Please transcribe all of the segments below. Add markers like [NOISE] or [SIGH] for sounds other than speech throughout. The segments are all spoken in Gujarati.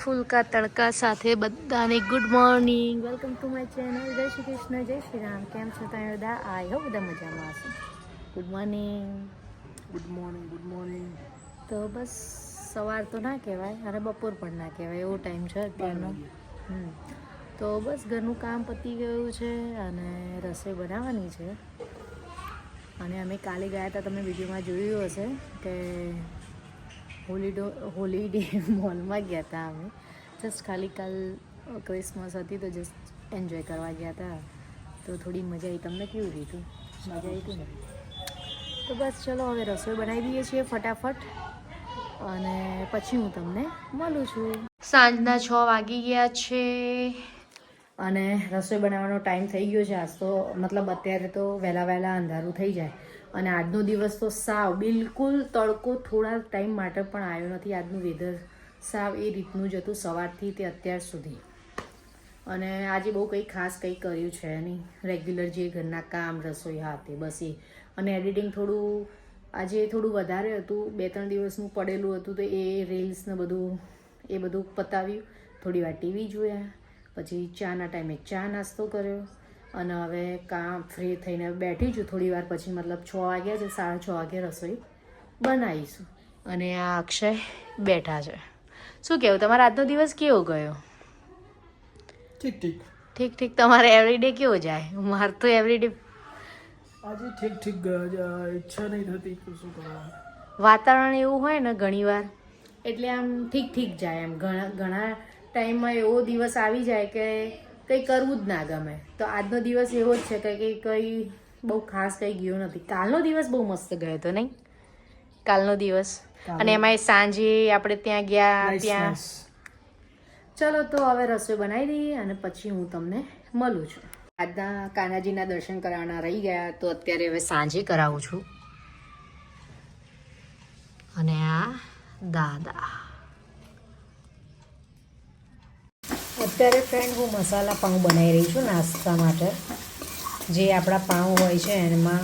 ફુલકા તડકા સાથે બધાને good morning welcome to my channel Jai Shri Krishna જય શ્રી રામ. કેમ છો તમે બધા? આઈ હો બધા મજામાં હશે. Good morning good morning good morning તો બસ સવાર તો ના કહેવાય અને બપોર પણ ના કહેવાય. એવો ટાઈમ છે અત્યારનો. તો બસ ઘરનું કામ પતી ગયું છે અને રસોઈ બનાવવાની છે. અને અમે કાલે ગયા હતા તમે વિડીયોમાં જોયું હશે કે હોલીડો હોલીડે [LAUGHS] મોલમાં ગયા હતા અમે. જસ્ટ ખાલી કાલ ક્રિસમસ હતી તો જસ્ટ એન્જોય કરવા ગયા હતા તો થોડી મજા આવી તમને કેવું રીતું મજા આવી હતી ને તો બસ ચલો હવે રસોઈ બનાવી દઈએ છીએ ફટાફટ. અને પછી હું તમને મળું છું. સાંજના છ વાગી ગયા છે. અને રસોઈ બનાવવાનો ટાઈમ થઈ ગયો છે. આજ તો મતલબ અત્યારે તો વહેલા વહેલા અંધારું થઈ જાય. અને આજનો દિવસ તો સાવ બિલકુલ તડકો થોડા ટાઈમ માટે પણ આવ્યો નથી. આજનું વેધર સાવ એ રીતનું જ હતું સવારથી તે અત્યાર સુધી. અને આજે બહુ કંઈ ખાસ કંઈ કર્યું છે નહીં. રેગ્યુલર જે ઘરના કામ, રસોઈ, હા, તે બસ એ. અને એડિટિંગ થોડું આજે થોડું વધારે હતું. બે ત્રણ દિવસનું પડેલું હતું તો એ રીલ્સને બધું, એ બધું પતાવ્યું. થોડી વાર ટીવી જોયા. પછી ચાના ટાઈમે ચા નાસ્તો કર્યો. અને હવે કામ ફ્રી થઈને બેઠી છું થોડી વાર પછી મતલબ છ વાગ્યા છે સાડા છ વાગે રસોઈ બનાવીશું. અને આ અક્ષય બેઠા છે. શું કહેવું તમારો આજનો દિવસ કેવો ગયો? ઠીક ઠીક. ઠીક ઠીક. તમારે એવરીડે કેવો જાય? મારે તો એવરીડે આજે ઠીક ઠીક ઈચ્છા નહીં થતી શું કરવાનું. વાતાવરણ એવું હોય ને ઘણીવાર એટલે આમ ઠીક ઠીક જાય. એમ ઘણા ઘણા ટાઈમમાં એવો દિવસ આવી જાય કે કંઈ કરવું જ ના ગમે. તો આજનો દિવસ એવો જ છે કે કંઈ કંઈ બહુ ખાસ કંઈ ગયો નથી. કાલનો દિવસ બહુ મસ્ત ગયો હતો નહીં? કાલનો દિવસ. અને એમાંય સાંજે આપણે ત્યાં ગયા ત્યાં. ચલો તો હવે રસોઈ બનાવી દઈએ અને પછી હું તમને મળું છું. આજના કાનાજીના દર્શન કરાવવાના રહી ગયા તો અત્યારે હવે સાંજે કરાવું છું. અને આ દાદા. અત્યારે ફ્રેન્ડ હું મસાલા પાઉં બનાવી રહી છું નાસ્તા માટે. જે આપણા પાઉં હોય છે એમાં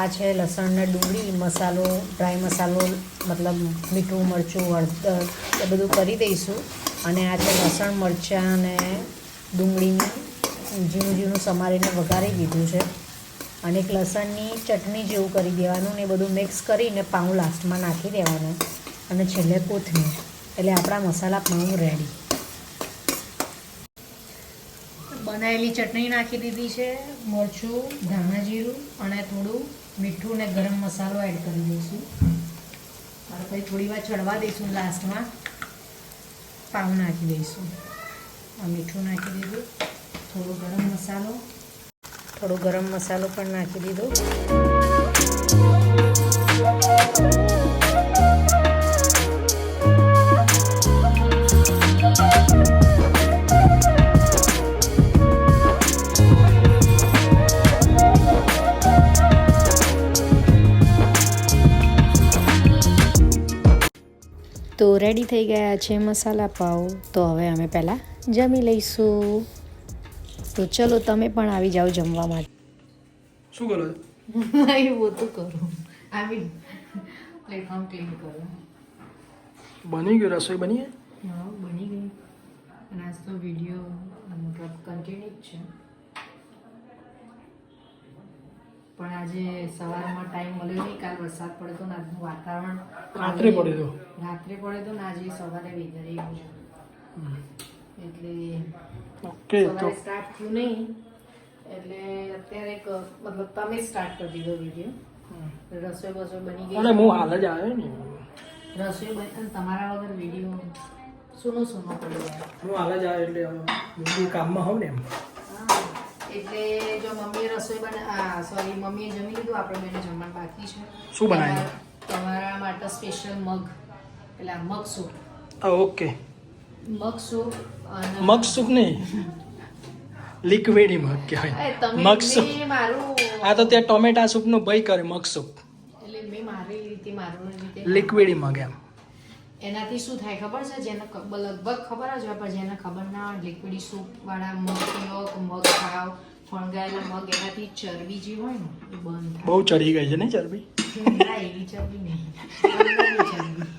આ છે લસણને ડુંગળી, મસાલો ડ્રાય મસાલો, મતલબ મીઠું, મરચું, હળદર, એ બધું કરી દઈશું. અને આ છે લસણ, મરચાં અને ડુંગળીનું ઝીણું ઝીણું સમારીને વઘારી દીધું છે. અને એક લસણની ચટણી જેવું કરી દેવાનું ને એ બધું મિક્સ કરીને પાઉં લાસ્ટમાં નાખી દેવાનું. અને છેલ્લે કોથમીર. એટલે આપણા મસાલા પાઉં રેડી બનાવેલી ચટણી નાખી દીધી છે. મરચું, ધાણા જીરું અને થોડું મીઠું ને ગરમ મસાલો એડ કરી દઈશું. અને પછી થોડી વાર ચડવા દઈશું લાસ્ટમાં પાવ નાખી દઈશું. આ મીઠું નાખી દીધું. થોડો ગરમ મસાલો. થોડો ગરમ મસાલો પણ નાખી દીધો. તો રેડી થઈ ગયા છે મસાલા પાઉં તો હવે અમે પહેલાં જમી લઈશું. તો ચલો તમે પણ આવી જાઓ જમવા માટે. શું કરો છો? [LAUGHS] એવું તો કરું. આવી પ્લેટફોર્મ ક્લીન કરું. બની ગયું? રસોઈ બની હા બની ગઈ. નાસ્તો વીડિયો મતલબ કન્ટિન્યુ છે. પણ આજે સવારમાં ટાઈમ મળ્યો નહીં કાલ વરસાદ પડ્યો ને આજનું વાતાવરણ રાત્રે પડ્યો રાત્રે પડ્યો ને આજે સવારે વેધર એવું એટલે ઓકે તો સ્ટાર્ટ થયું નહીં. એટલે અત્યારે એક મતલબ તમે સ્ટાર્ટ કરી દીધો વીડિયો રસોઈ બસોઈ બની ગઈ? અરે હું હાલ જ આવ્યો ને. રસોઈ બની તમારા વગર વીડિયો સુનો સુનો પડ્યો હું હાલ જ આવ્યો એટલે હું કામમાં હોઉં ને એમ. એટલે જો મમ્મીએ રસોઈ બના સોરી મમ્મીએ જમી લીધું આપણે બેને જમવાનું બાકી છે. શું બનાવ્યું? તમારા- માટે સ્પેશિયલ મગ. એટલે આ મગ સૂપ ઓકે. મગ સૂપ અને મગ સૂપ નહીં. લિક્વિડી મગ કહેવાય. મગ સૂપ આ તો ત્યાં ટોમેટા સૂપનો ભય કરે મગ સૂપ એટલે મેં મારી રીતે મારું લિક્વિડી મગ એમ. એનાથી શું થાય ખબર છે? જેને લગભગ ખબર જ હોય પણ જેને ખબર ના હોય લિક્વિડ સૂપવાળા મગ પીઓ મગ ખાવ ફણગાયેલા મગ એનાથી ચરબી જે હોય ને એ બંધ બહુ ચડી ગઈ છે ને ચરબી? ના એવી ચરબી નહીં. ચરબી.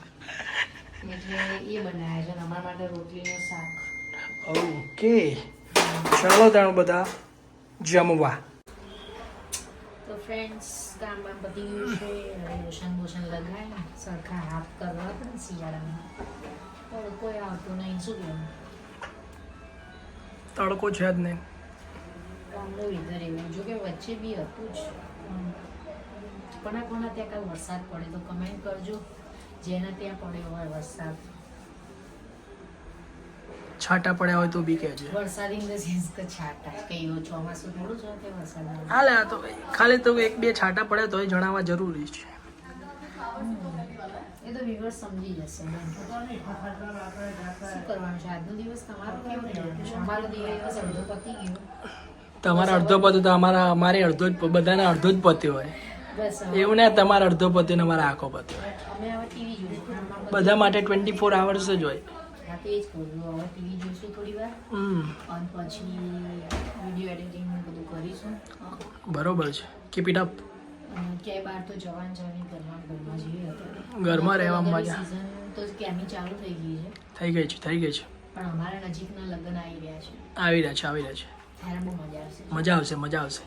એટલે એ બનાવે છે અમારા માટે રોટલીનું શાક. ઓકે. ચાલો તાણ બધા જમવા. તો ફ્રેન્ડ્સ કામ બધી છે. લોશન બોશન લગાવી સરખા હાથ કરવા પડે શિયાળામાં. પણ કોઈ આવતું નહીં શું કહેવું? તડકો છે જ નહીં. કામનો વિધર એવું. જો કે વચ્ચે બી હતું જ. કોના કોના ત્યાં કાલ વરસાદ પડે તો કમેન્ટ કરજો. જેના ત્યાં પડ્યો હોય વરસાદ. છાંટા પડ્યા હોય તો બી કહેજે વરસાદ ઇન ધ સેન્સ કે છાટા કઈ એવું ચોમાસું થોડું છે કે વરસાદ હાલે તો ખાલી તો એક બે છાંટા પડે તો એ જણાવવા જરૂરી છે. એ તો વિવર સમજી જશે. શું કરવાનું છે? આજનો દિવસ તમારો કેવો રહ્યો? અમારો દિવસ અડધો પતી ગયો. તમારે અડધો પત્યો તો અમારા અમારે અડધો જ બધાને અડધો જ પત્યો હોય. એવું ને તમારા અડધો પતિ ને અમારા આખો હોય. આમાં બધું- માટે ટ્વેન્ટી ફોર આવર્સ જ હોય. તો જ છું હવે ટીવી જોઈશું થોડી વાર. હમ. અને પછી વીડિયો એડિટિંગ બધું કરીશું. બરોબર છે. કીપ ઇટ અપ ક્યાંય બહાર તો જવાન જવાની ઘરમાં ઘરમાં જઈએ ઘરમાં રહેવામાં મજા. સીઝન તો ક્યાંની ચાલુ થઈ ગઈ છે. થઈ ગઈ છે થઈ ગઈ છે. પણ અમારા નજીકના લગ્ન આવી રહ્યા છે. આવી રહ્યા છે આવી રહ્યા છે. ત્યારે બહુ મજા આવશે. મજા આવશે મજા આવશે.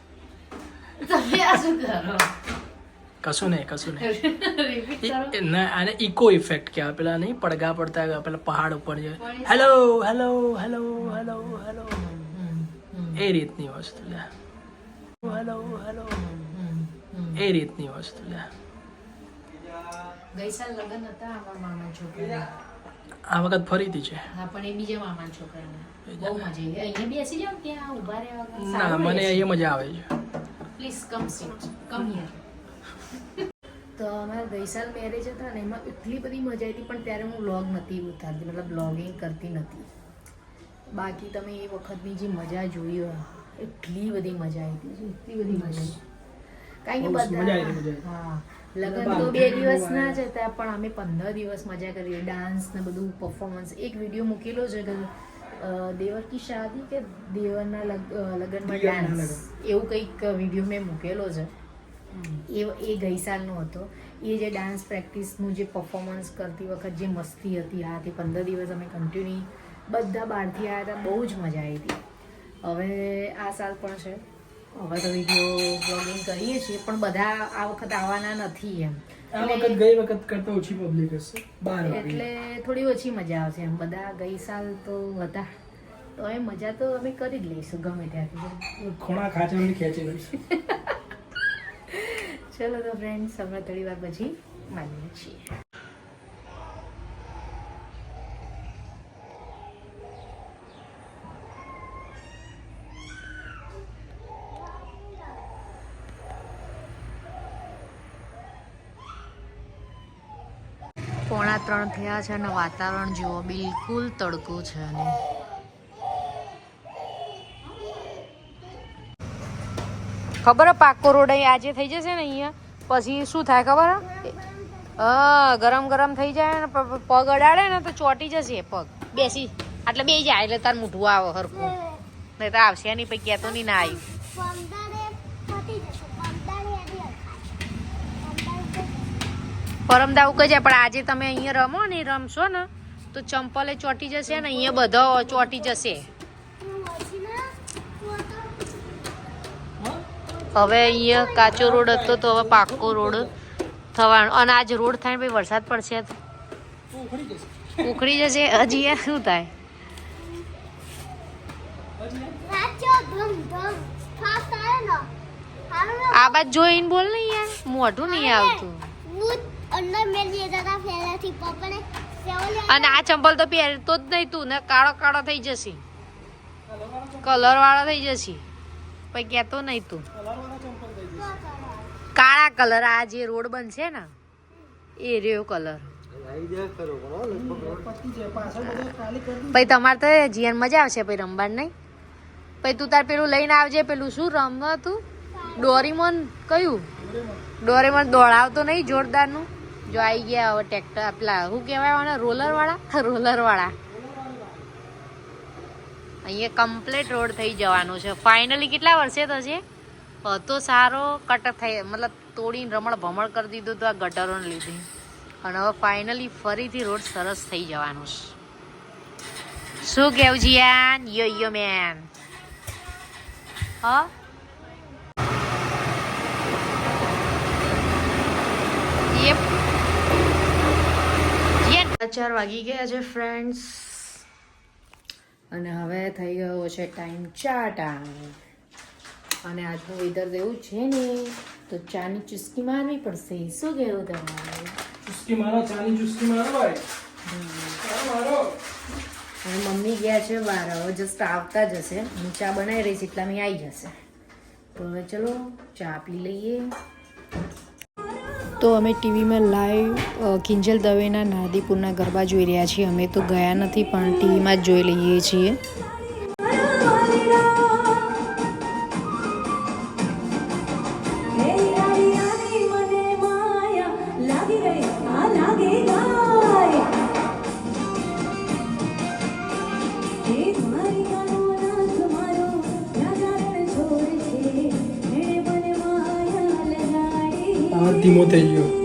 તમે આ શું કરો? કશું નહીં કશું નહીં. આને ઇકો ઇફેક્ટ કહેવાય. પેલા નહીં પડઘા પડતા પેલા પહાડ ઉપર છે hello hello hello hello hello એ રીતની વસ્તુ લે. Hello hello. એ રીતની વસ્તુ લે. ગઈ લગ્ન હતા અમારા મામા છોકરા આ વખત ફરીથી છે. હા પણ એ બીજા મામા છોકરાના. બહુ મજા આવી. અહીંયા બેસી જાઓ ત્યાં ઊભા રહેવા. ના મને. અહીંયા મજા આવે છે. Please come sit come here તો અમારા ગઈ સાલ મેરેજ હતા ને એમાં એટલી બધી મજા આવી પણ ત્યારે હું બ્લોગ નથી ઉતારતી મતલબ બ્લોગિંગ કરતી નથી. બાકી તમે એ વખતની જે મજા જોઈ હોય એટલી બધી મજા આવી હતી એટલી બધી મજા કારણ કે બધા હા લગ્ન તો બે દિવસ ના જ હતા પણ અમે પંદર દિવસ મજા કરી ડાન્સ ને બધું પરફોર્મન્સ એક વીડિયો મૂકેલો છે કે દેવર કી શાદી કે દેવરના લગ- લગ્નમાં ડાન્સ એવું કંઈક વીડિયો મેં મૂકેલો છે. એ એ ગઈ સાલનો હતો. એ જે ડાન્સ પ્રેક્ટિસનું જે પરફોર્મન્સ કરતી વખત જે મસ્તી હતી આ તે પંદર દિવસ અમે કન્ટિન્યુ બધા બહારથી આવ્યા હતા બહુ જ મજા આવી હતી. હવે આ સાલ પણ છે. હવે તો વીડિયો બ્લોગિંગ કરીએ છીએ પણ બધા આ વખત આવવાના નથી એમ. આ વખત ગઈ વખત કરતા ઓછી પબ્લિક હશે બાર એટલે થોડી ઓછી મજા આવશે એમ. બધા ગઈ સાલ તો હતા. તો એ મજા તો અમે કરી જ લઈશું ગમે ત્યાંથી. ખોણા ખાચામાં ખેંચી લઈશ. [LAUGHS] ચલો તો ફ્રેન્ડ્સ હમણાં થોડી વાર પછી માનીએ છીએ. પોણા ત્રણ થયા છે અને વાતાવરણ જુઓ, બિલકુલ તડકો છે અને ખબર પાકો રોડ આજે થઈ જશે ને અહીંયા? પછી શું થાય ખબર હે? ગરમ ગરમ થઈ જાય ને પગ અડાડે ને તો ચોટી જશે પગ. બેસી. એટલે બે જાય એટલે તાર મૂઠું આવે હરખું. નહીં તો આવશે નહીં પછી કહેતો નહીં ના આવ્યું પરમદાવ જાય પણ આજે તમે અહીંયા રમો ને રમશો ને તો ચંપલે ચોટી જશે ને અહીંયા બધો ચોટી જશે તું હજી ના તું તો હવે અહીંયા કાચો રોડ હતો તો હવે પાક્કો રોડ થવાનો. અને આજ રોડ થાય ને ભાઈ વરસાદ પડશે ઉખડી જશે. હજી શું થાય? આ બાદ જોઈને બોલ ને યાર. મોઢું નહીં આવતું. અને આ ચંપલ તો પહેરતો જ નહીં તું. ને કાળો કાળો થઈ જશે. કલર વાળો થઈ જશે. પછી કહેતો નહીં તું. કાળા કલર આ જે રોડ બનશે ને, એ રહ્યો કલર. પછી તમારે તો જીવન મજા આવશે પછી રમવાનું નહીં. પછી તું તાર પેલું લઈને આવજે, પેલું શું રમવા તું? ડોરીમોન કયું? ડોરેમોન દોડાવતો નહીં જોરદારનું? જો આવી ગયા હવે ટ્રેક્ટર, પેલા શું કહેવાય રોલર વાળા રોલર વાળા અહીંયા કમ્પ્લીટ રોડ થઈ જવાનું છે. ફાઇનલી કેટલા વર્ષે થશે? હતો સારો કટ થઈ, મતલબ તોડીને રમણ ભમણ કરી દીધું તો આ ગટરોને લીધે. અને હવે ફાઇનલી ફરીથી રોડ સરસ થઈ જવાનું છે. શું કેવું જીયાન? યો યો મેન હા? ચાર વાગી ગયા છે ફ્રેન્ડ્સ અને હવે થઈ ગયો છે ટાઈમ ચા ટાઈમ અને આજનું વેધર એવું છે ને તો ચાની ચુસ્કી મારવી પડશે. શું કહેવું તમારે? ચુસ્કી મારો ચાની ચુસ્કી મારો ભાઈ. અને મમ્મી ગયા છે બહાર હવે જસ્ટ આવતા જ હશે. હું ચા બનાવી રહી છે એટલામાં આવી જશે. તો હવે ચલો ચા પી લઈએ. તો અમે ટીવીમાં લાઈવ કિંજલ દવેના નાદીપુરના ગરબા જોઈ રહ્યા છીએ. અમે તો ગયા નથી, પણ ટીવીમાં જ જોઈ લઈએ છીએ. આ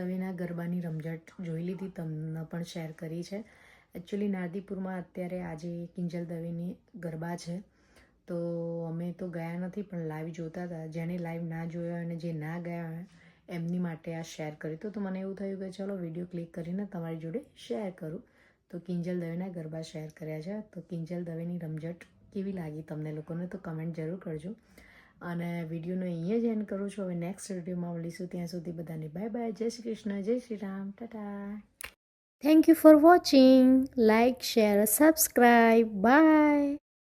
દવેના ગરબાની રમઝટ જોઈ લીધી, તમને પણ શેર કરી છે. એકચ્યુઅલી નારદીપુરમાં અત્યારે આજે કિંજલ દવેની ગરબા છે. તો અમે તો ગયા નથી, પણ લાઈવ જોતા હતા. જેણે લાઈવ ના જોયો અને જે ના ગયા એમની માટે આ શેર કર્યું. તો મને એવું થયું કે ચલો વીડિયો ક્લિક કરીને તમારી જોડે શેર કરું. તો કિંજલ દવેના ગરબા શેર કર્યા છે. તો કિંજલ દવેની રમઝટ કેવી લાગી તમને લોકોને? તો કમેન્ટ જરૂર કરજો. અને વિડીયોનો અહીંયા જ એન્ડ કરું છું. હવે નેક્સ્ટ વિડીયોમાં મળીશું. ત્યાં સુધી બધાને બાય બાય જય શ્રી કૃષ્ણ. જય Shri Ram. Tata. Thank you for watching like share subscribe bye